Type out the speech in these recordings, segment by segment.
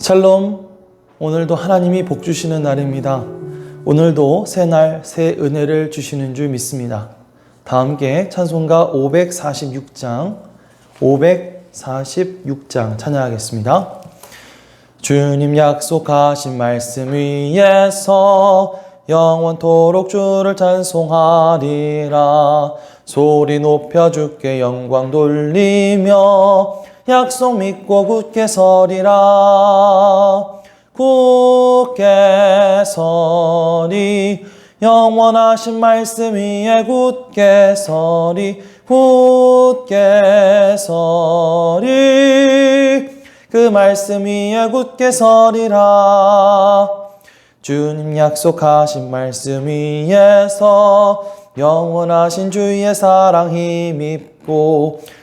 샬롬. 오늘도 하나님이 복 주시는 날입니다. 오늘도 새 날, 새 은혜를 주시는 줄 믿습니다. 다 함께 찬송가 546장, 546장 찬양하겠습니다. 주님 약속하신 말씀 위에서 영원토록 주를 찬송하리라. 소리 높여 주께 영광 돌리며 약속 믿고 굳게 서리라. 굳게 서리. 영원하신 말씀 위에 굳게 서리. 굳게 서리. 그 말씀 위에 굳게 서리라. 주님 약속하신 말씀 위에서 영원하신 주의 사랑 힘입고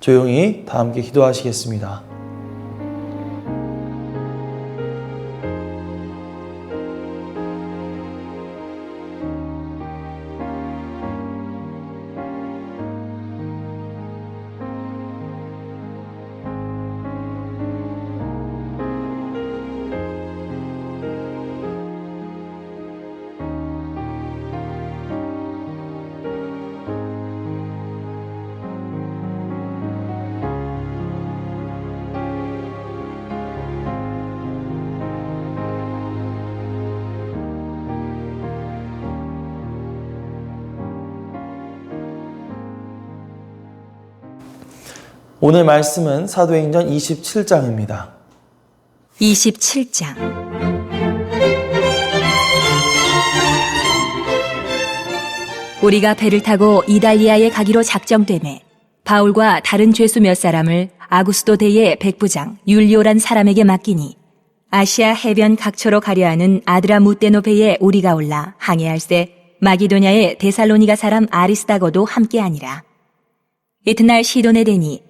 조용히 다 함께 기도하시겠습니다. 오늘 말씀은 사도행전 27장입니다. 27장 우리가 배를 타고 이달리아에 가기로 작정되매 바울과 다른 죄수 몇 사람을 아구스도 대의 백부장 율리오란 사람에게 맡기니 아시아 해변 각처로 가려 하는 아드라 무테노 배에 우리가 올라 항해할세 마기도냐의 데살로니가 사람 아리스다거도 함께하니라 이튿날 시돈에 대니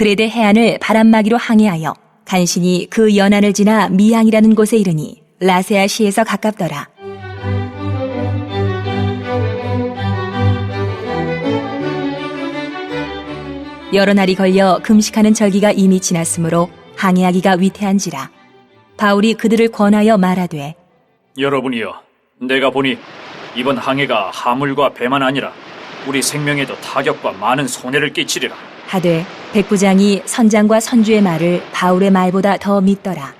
그레데 해안을 바람막이로 항해하여 간신히 그 연안을 지나 미항이라는 곳에 이르니 라세아 시에서 가깝더라. 여러 날이 걸려 금식하는 절기가 이미 지났으므로 항해하기가 위태한지라. 바울이 그들을 권하여 말하되 여러분이여, 내가 보니 이번 항해가 하물과 배만 아니라 우리 생명에도 타격과 많은 손해를 끼치리라. 하되 백부장이 선장과 선주의 말을 바울의 말보다 더 믿더라.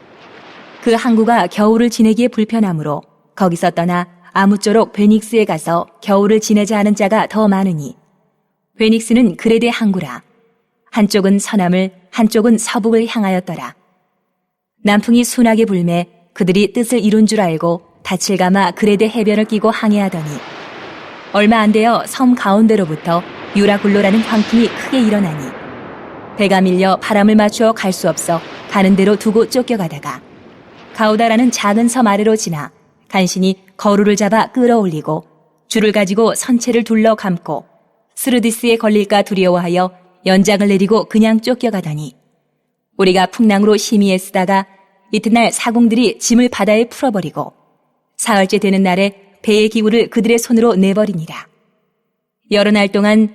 그 항구가 겨울을 지내기에 불편하므로 거기서 떠나 아무쪼록 베닉스에 가서 겨울을 지내자 하는 자가 더 많으니 베닉스는 그레데 항구라. 한쪽은 서남을 한쪽은 서북을 향하였더라. 남풍이 순하게 불매 그들이 뜻을 이룬 줄 알고 닻을 감아 그레데 해변을 끼고 항해하더니 얼마 안 되어 섬 가운데로부터 유라굴로라는 광풍이 크게 일어나니 배가 밀려 바람을 맞추어 갈 수 없어 가는 대로 두고 쫓겨가다가 가우다라는 작은 섬 아래로 지나 간신히 거루를 잡아 끌어올리고 줄을 가지고 선체를 둘러 감고 스르디스에 걸릴까 두려워하여 연장을 내리고 그냥 쫓겨가더니 우리가 풍랑으로 심히 애쓰다가 이튿날 사공들이 짐을 바다에 풀어버리고 사흘째 되는 날에 배의 기구를 그들의 손으로 내버리니라. 여러 날 동안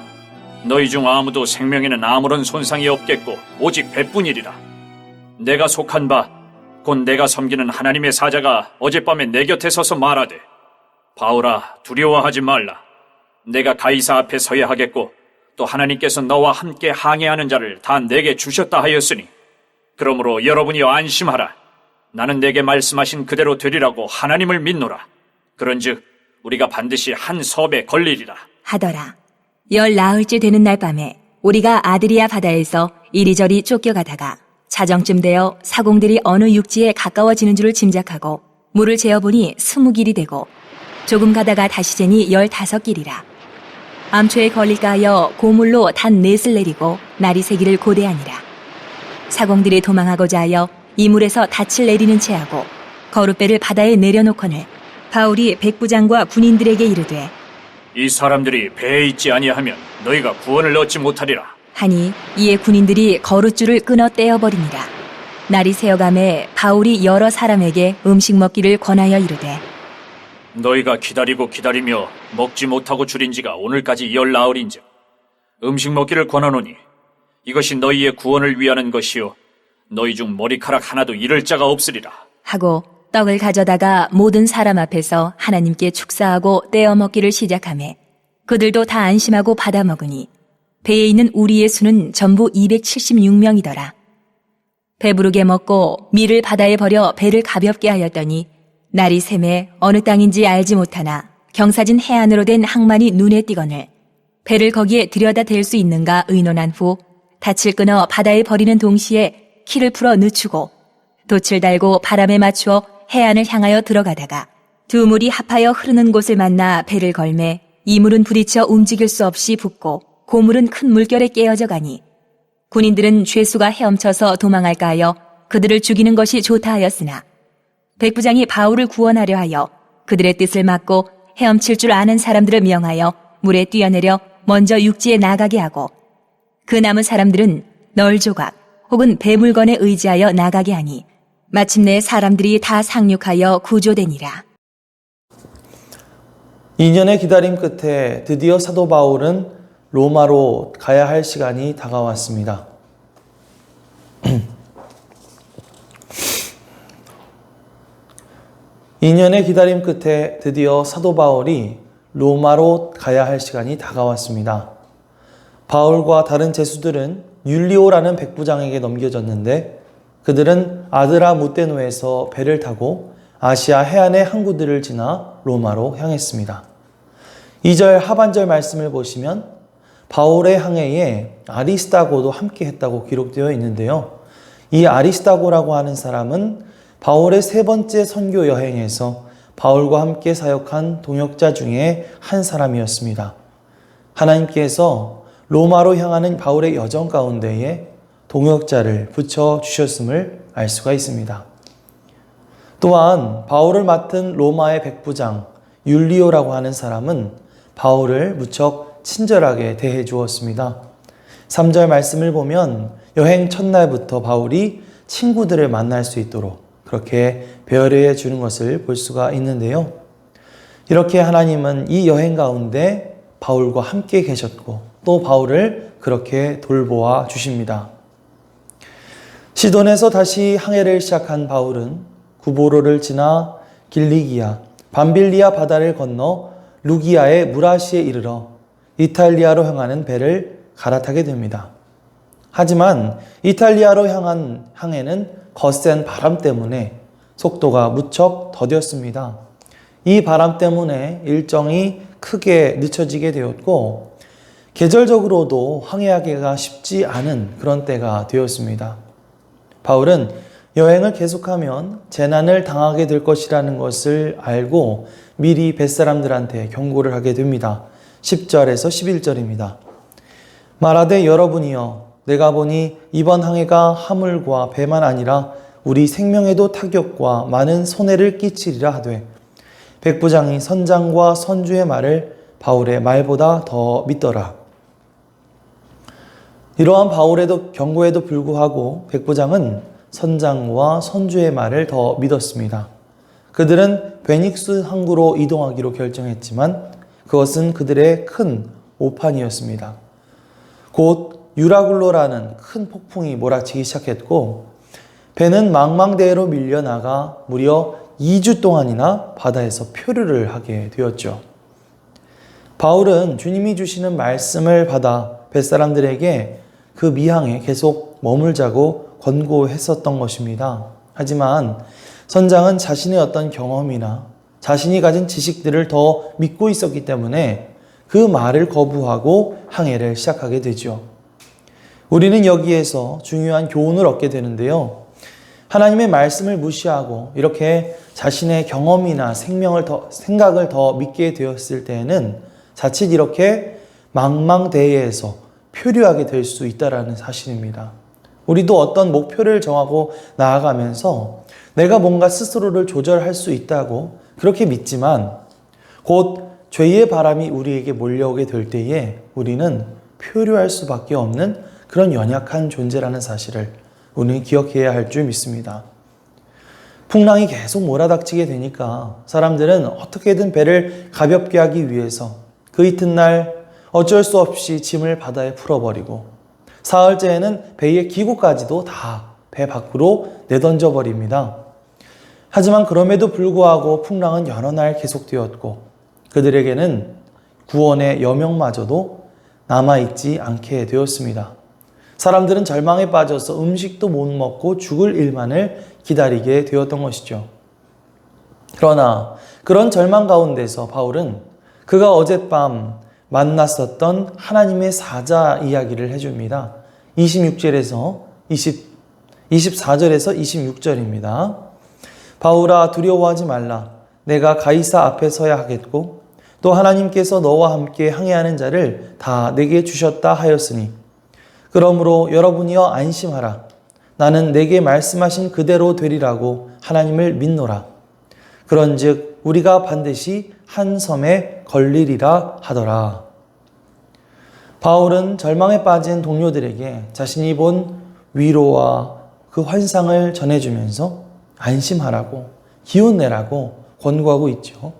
너희 중 아무도 생명에는 아무런 손상이 없겠고 오직 배뿐이리라. 내가 속한 바 곧 내가 섬기는 하나님의 사자가 어젯밤에 내 곁에 서서 말하되 바울아 두려워하지 말라. 내가 가이사 앞에 서야 하겠고 또 하나님께서 너와 함께 항해하는 자를 다 내게 주셨다 하였으니 그러므로 여러분이 안심하라. 나는 내게 말씀하신 그대로 되리라고 하나님을 믿노라. 그런즉 우리가 반드시 한 섭에 걸리리라. 하더라. 열 나흘째 되는 날 밤에 우리가 아드리아 바다에서 이리저리 쫓겨가다가 자정쯤 되어 사공들이 어느 육지에 가까워지는 줄을 짐작하고 물을 재어보니 스무 길이 되고 조금 가다가 다시 재니 열다섯 길이라. 암초에 걸릴까 하여 고물로 단 넷을 내리고 날이 새기를 고대하니라. 사공들이 도망하고자 하여 이물에서 닻을 내리는 채 하고 거룻배를 바다에 내려놓거늘 바울이 백부장과 군인들에게 이르되 이 사람들이 배에 있지 아니하면 너희가 구원을 얻지 못하리라 하니 이에 군인들이 거룻줄을 끊어 떼어버리니라. 날이 새어감에 바울이 여러 사람에게 음식 먹기를 권하여 이르되 너희가 기다리고 기다리며 먹지 못하고 줄인 지가 오늘까지 열 나흘인즉 음식 먹기를 권하노니 이것이 너희의 구원을 위하는 것이요 너희 중 머리카락 하나도 잃을 자가 없으리라 하고 떡을 가져다가 모든 사람 앞에서 하나님께 축사하고 떼어 먹기를 시작하매 그들도 다 안심하고 받아 먹으니 배에 있는 우리의 수는 전부 276명이더라. 배부르게 먹고 밀을 바다에 버려 배를 가볍게 하였더니 날이 샘에 어느 땅인지 알지 못하나 경사진 해안으로 된 항만이 눈에 띄거늘 배를 거기에 들여다 댈 수 있는가 의논한 후 닻을 끊어 바다에 버리는 동시에 키를 풀어 늦추고 돛을 달고 바람에 맞추어 해안을 향하여 들어가다가 두 물이 합하여 흐르는 곳을 만나 배를 걸매 이 물은 부딪혀 움직일 수 없이 붙고 고물은 큰 물결에 깨어져 가니 군인들은 죄수가 헤엄쳐서 도망할까 하여 그들을 죽이는 것이 좋다 하였으나 백부장이 바울을 구원하려 하여 그들의 뜻을 막고 헤엄칠 줄 아는 사람들을 명하여 물에 뛰어내려 먼저 육지에 나가게 하고 그 남은 사람들은 널 조각 혹은 배 물건에 의지하여 나가게 하니 마침내 사람들이 다 상륙하여 구조되니라. 2년의 기다림 끝에 드디어 사도 바울은 로마로 가야 할 시간이 다가왔습니다. 이 년의 기다림 끝에 드디어 사도 바울이 로마로 가야 할 시간이 다가왔습니다. 바울과 다른 제수들은 율리오라는 백부장에게 넘겨졌는데 그들은 아드라 무테노에서 배를 타고 아시아 해안의 항구들을 지나 로마로 향했습니다. 2절 하반절 말씀을 보시면 바울의 항해에 아리스타고도 함께 했다고 기록되어 있는데요. 이 아리스타고라고 하는 사람은 바울의 세 번째 선교 여행에서 바울과 함께 사역한 동역자 중에 한 사람이었습니다. 하나님께서 로마로 향하는 바울의 여정 가운데에 동역자를 붙여 주셨음을 알 수가 있습니다. 또한 바울을 맡은 로마의 백부장 율리오라고 하는 사람은 바울을 무척 친절하게 대해 주었습니다. 3절 말씀을 보면 여행 첫날부터 바울이 친구들을 만날 수 있도록 그렇게 배려해 주는 것을 볼 수가 있는데요. 이렇게 하나님은 이 여행 가운데 바울과 함께 계셨고 또 바울을 그렇게 돌보아 주십니다. 시돈에서 다시 항해를 시작한 바울은 구보로를 지나 길리기아, 밤빌리아 바다를 건너 루기아의 무라시에 이르러 이탈리아로 향하는 배를 갈아타게 됩니다. 하지만 이탈리아로 향한 항해는 거센 바람 때문에 속도가 무척 더뎠습니다. 이 바람 때문에 일정이 크게 늦춰지게 되었고 계절적으로도 항해하기가 쉽지 않은 그런 때가 되었습니다. 바울은 여행을 계속하면 재난을 당하게 될 것이라는 것을 알고 미리 뱃사람들한테 경고를 하게 됩니다. 10절에서 11절입니다. 말하되 여러분이여 내가 보니 이번 항해가 하물과 배만 아니라 우리 생명에도 타격과 많은 손해를 끼치리라 하되 백부장이 선장과 선주의 말을 바울의 말보다 더 믿더라. 이러한 바울에도 경고에도 불구하고 백부장은 선장과 선주의 말을 더 믿었습니다. 그들은 베닉스 항구로 이동하기로 결정했지만 그것은 그들의 큰 오판이었습니다. 곧 유라굴로라는 큰 폭풍이 몰아치기 시작했고 배는 망망대해로 밀려나가 무려 2주 동안이나 바다에서 표류를 하게 되었죠. 바울은 주님이 주시는 말씀을 받아 뱃사람들에게 그 미항에 계속 머물자고 권고했었던 것입니다. 하지만 선장은 자신의 어떤 경험이나 자신이 가진 지식들을 더 믿고 있었기 때문에 그 말을 거부하고 항해를 시작하게 되죠. 우리는 여기에서 중요한 교훈을 얻게 되는데요. 하나님의 말씀을 무시하고 이렇게 자신의 경험이나 생명을 더, 생각을 더 믿게 되었을 때에는 자칫 이렇게 망망대해에서 표류하게 될 수 있다라는 사실입니다. 우리도 어떤 목표를 정하고 나아가면서 내가 뭔가 스스로를 조절할 수 있다고 그렇게 믿지만 곧 죄의 바람이 우리에게 몰려오게 될 때에 우리는 표류할 수밖에 없는 그런 연약한 존재라는 사실을 우리는 기억해야 할 줄 믿습니다. 풍랑이 계속 몰아닥치게 되니까 사람들은 어떻게든 배를 가볍게 하기 위해서 그 이튿날 어쩔 수 없이 짐을 바다에 풀어버리고 사흘째에는 배의 기구까지도 다 배 밖으로 내던져 버립니다. 하지만 그럼에도 불구하고 풍랑은 여러 날 계속되었고 그들에게는 구원의 여명마저도 남아있지 않게 되었습니다. 사람들은 절망에 빠져서 음식도 못 먹고 죽을 일만을 기다리게 되었던 것이죠. 그러나 그런 절망 가운데서 바울은 그가 어젯밤 만났었던 하나님의 사자 이야기를 해줍니다. 26절에서 20, 24절에서 26절입니다. 바울아 두려워하지 말라. 내가 가이사 앞에 서야 하겠고 또 하나님께서 너와 함께 항해하는 자를 다 내게 주셨다 하였으니 그러므로 여러분이여 안심하라. 나는 내게 말씀하신 그대로 되리라고 하나님을 믿노라. 그런즉 우리가 반드시 한 섬에 걸리리라 하더라. 바울은 절망에 빠진 동료들에게 자신이 본 위로와 그 환상을 전해주면서 안심하라고 기운 내라고 권고하고 있죠.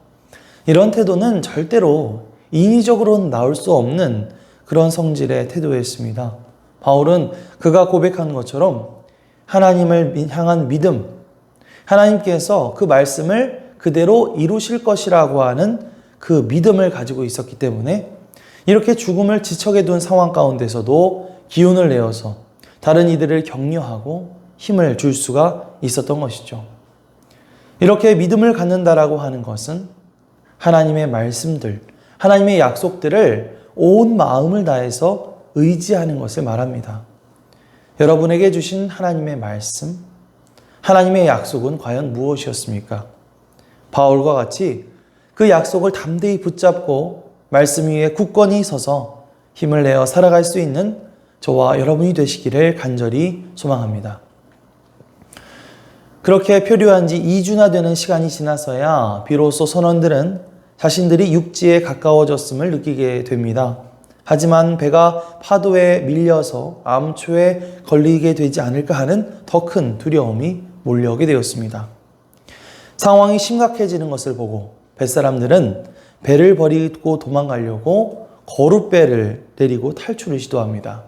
이런 태도는 절대로 인위적으로는 나올 수 없는 그런 성질의 태도였습니다. 바울은 그가 고백한 것처럼 하나님을 향한 믿음, 하나님께서 그 말씀을 그대로 이루실 것이라고 하는 그 믿음을 가지고 있었기 때문에 이렇게 죽음을 지척에 둔 상황 가운데서도 기운을 내어서 다른 이들을 격려하고 힘을 줄 수가 있었던 것이죠. 이렇게 믿음을 갖는다라고 하는 것은 하나님의 말씀들, 하나님의 약속들을 온 마음을 다해서 의지하는 것을 말합니다. 여러분에게 주신 하나님의 말씀, 하나님의 약속은 과연 무엇이었습니까? 바울과 같이 그 약속을 담대히 붙잡고 말씀 위에 굳건히 서서 힘을 내어 살아갈 수 있는 저와 여러분이 되시기를 간절히 소망합니다. 그렇게 표류한 지 2주나 되는 시간이 지나서야 비로소 선원들은 자신들이 육지에 가까워졌음을 느끼게 됩니다. 하지만 배가 파도에 밀려서 암초에 걸리게 되지 않을까 하는 더 큰 두려움이 몰려오게 되었습니다. 상황이 심각해지는 것을 보고 뱃사람들은 배를 버리고 도망가려고 거룻배를 내리고 탈출을 시도합니다.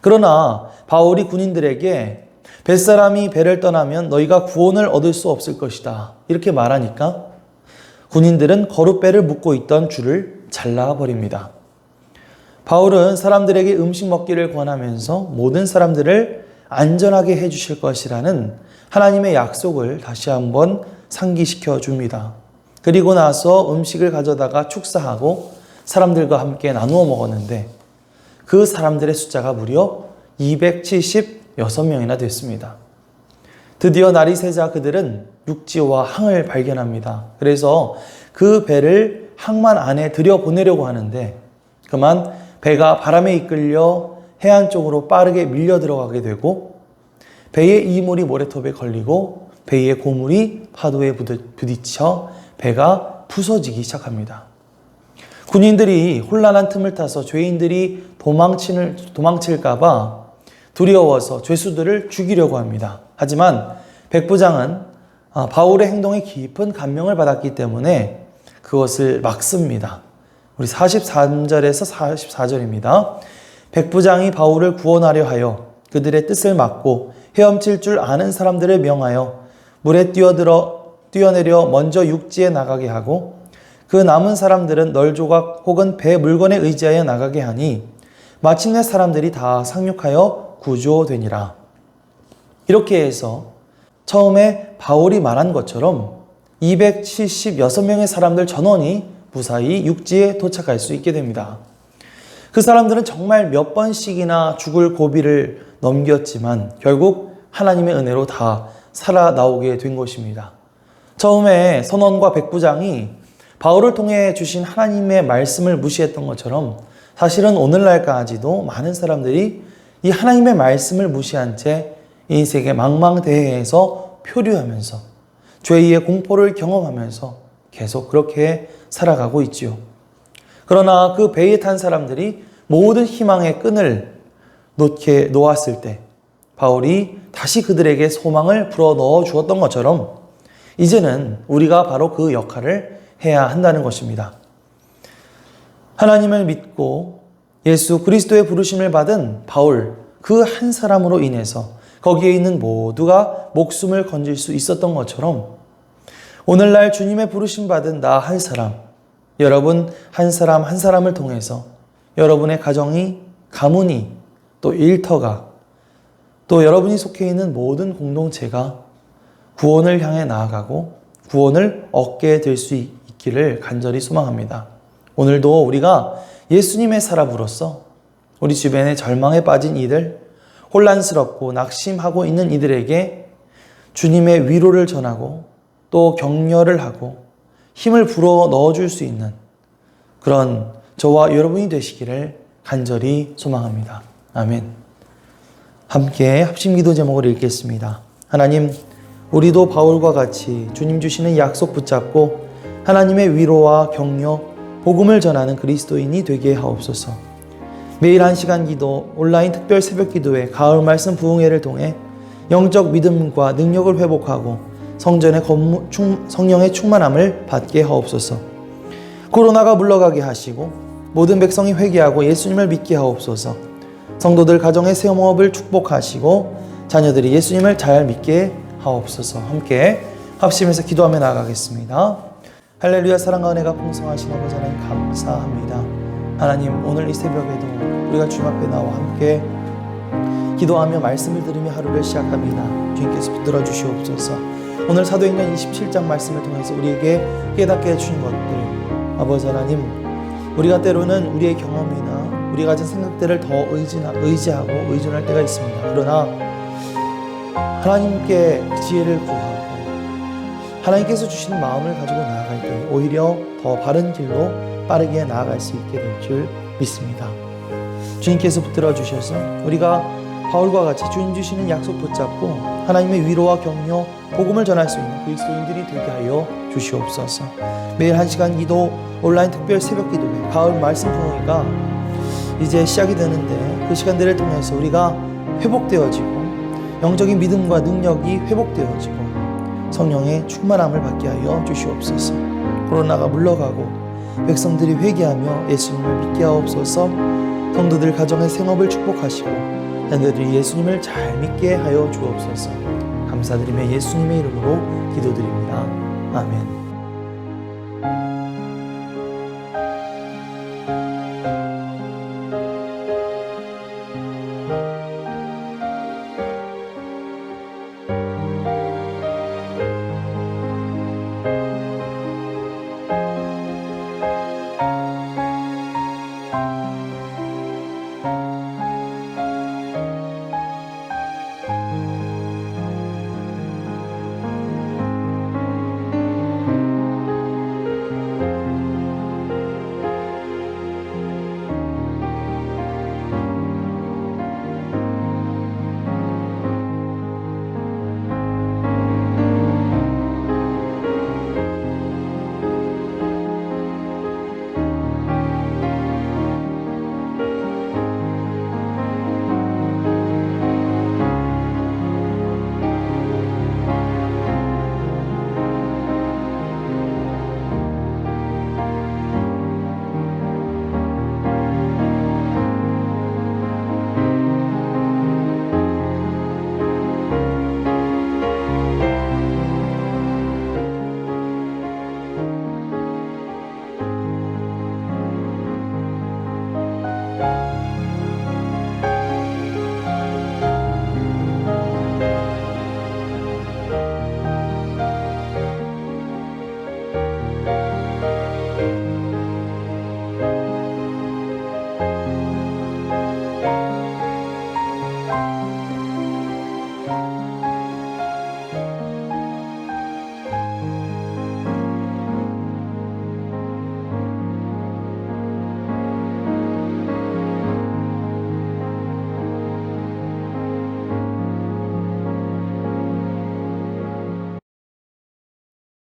그러나 바울이 군인들에게 뱃사람이 배를 떠나면 너희가 구원을 얻을 수 없을 것이다. 이렇게 말하니까 군인들은 거룻배를 묶고 있던 줄을 잘라버립니다. 바울은 사람들에게 음식 먹기를 권하면서 모든 사람들을 안전하게 해주실 것이라는 하나님의 약속을 다시 한번 상기시켜 줍니다. 그리고 나서 음식을 가져다가 축사하고 사람들과 함께 나누어 먹었는데 그 사람들의 숫자가 무려 276명이나 됐습니다. 드디어 날이 새자 그들은 육지와 항을 발견합니다. 그래서 그 배를 항만 안에 들여보내려고 하는데 그만 배가 바람에 이끌려 해안 쪽으로 빠르게 밀려 들어가게 되고 배의 이물이 모래톱에 걸리고 배의 고물이 파도에 부딪- 부딪혀 배가 부서지기 시작합니다. 군인들이 혼란한 틈을 타서 죄인들이 도망치는, 도망칠까봐 두려워서 죄수들을 죽이려고 합니다. 하지만 백부장은 아, 바울의 행동에 깊은 감명을 받았기 때문에 그것을 막습니다. 우리 43절에서 44절입니다. 백부장이 바울을 구원하려 하여 그들의 뜻을 막고 헤엄칠 줄 아는 사람들을 명하여 물에 뛰어들어 뛰어내려 먼저 육지에 나가게 하고 그 남은 사람들은 널조각 혹은 배 물건에 의지하여 나가게 하니 마침내 사람들이 다 상륙하여 구조되니라. 이렇게 해서 처음에 바울이 말한 것처럼 276명의 사람들 전원이 무사히 육지에 도착할 수 있게 됩니다. 그 사람들은 정말 몇 번씩이나 죽을 고비를 넘겼지만 결국 하나님의 은혜로 다 살아나오게 된 것입니다. 처음에 선원과 백부장이 바울을 통해 주신 하나님의 말씀을 무시했던 것처럼 사실은 오늘날까지도 많은 사람들이 이 하나님의 말씀을 무시한 채이 세계 망망대해에서 표류하면서 죄의 공포를 경험하면서 계속 그렇게 살아가고 있지요. 그러나 그 배에 탄 사람들이 모든 희망의 끈을 놓게 놓았을 때 바울이 다시 그들에게 소망을 불어 넣어 주었던 것처럼 이제는 우리가 바로 그 역할을 해야 한다는 것입니다. 하나님을 믿고 예수 그리스도의 부르심을 받은 바울 그 한 사람으로 인해서 거기에 있는 모두가 목숨을 건질 수 있었던 것처럼 오늘날 주님의 부르심 받은 나 한 사람, 여러분 한 사람 한 사람을 통해서 여러분의 가정이, 가문이, 또 일터가, 또 여러분이 속해 있는 모든 공동체가 구원을 향해 나아가고 구원을 얻게 될 수 있기를 간절히 소망합니다. 오늘도 우리가 예수님의 사람으로서 우리 주변에 절망에 빠진 이들, 혼란스럽고 낙심하고 있는 이들에게 주님의 위로를 전하고 또 격려를 하고 힘을 불어 넣어줄 수 있는 그런 저와 여러분이 되시기를 간절히 소망합니다. 아멘. 함께 합심 기도 제목을 읽겠습니다. 하나님, 우리도 바울과 같이 주님 주시는 약속 붙잡고 하나님의 위로와 격려, 복음을 전하는 그리스도인이 되게 하옵소서. 매일 한 시간 기도, 온라인 특별 새벽 기도회, 가을 말씀 부흥회를 통해 영적 믿음과 능력을 회복하고 성전의 건무, 충, 성령의 충만함을 받게 하옵소서. 코로나가 물러가게 하시고 모든 백성이 회개하고 예수님을 믿게 하옵소서. 성도들 가정의 세모업을 축복하시고 자녀들이 예수님을 잘 믿게 하옵소서. 함께 합심해서 기도하며 나아가겠습니다. 할렐루야 사랑과 은혜가 풍성하신 아버지 하나님 감사합니다. 하나님 오늘 이 새벽에도 우리가 주님 앞에 나와 함께 기도하며 말씀을 들으며 하루를 시작합니다. 주님께서 붙들어 주시옵소서. 오늘 사도행전 27장 말씀을 통해서 우리에게 깨닫게 해주신 것들 아버지 하나님 우리가 때로는 우리의 경험이나 우리가 가진 생각들을 더 의지나, 의지하고 의존할 때가 있습니다. 그러나 하나님께 지혜를 구하고 하나님께서 주시는 마음을 가지고 나아갈 때 오히려 더 바른 길로 빠르게 나아갈 수 있게 될 줄 믿습니다. 주님께서 붙들어 주셔서 우리가 바울과 같이 주님 주시는 약속 붙잡고 하나님의 위로와 격려, 복음을 전할 수 있는 그리스도인들이 되게 하여 주시옵소서. 매일 한 시간 기도, 온라인 특별 새벽 기도회, 가을 말씀 부흥회가 이제 시작이 되는데 그 시간들을 통해서 우리가 회복되어지고 영적인 믿음과 능력이 회복되어지고 성령의 충만함을 받게 하여 주시옵소서. 코로나가 물러가고 백성들이 회개하며 예수님을 믿게 하옵소서. 성도들 가정의 생업을 축복하시고 자녀들이 예수님을 잘 믿게 하여 주옵소서. 감사드리며 예수님의 이름으로 기도드립니다. 아멘. Bye.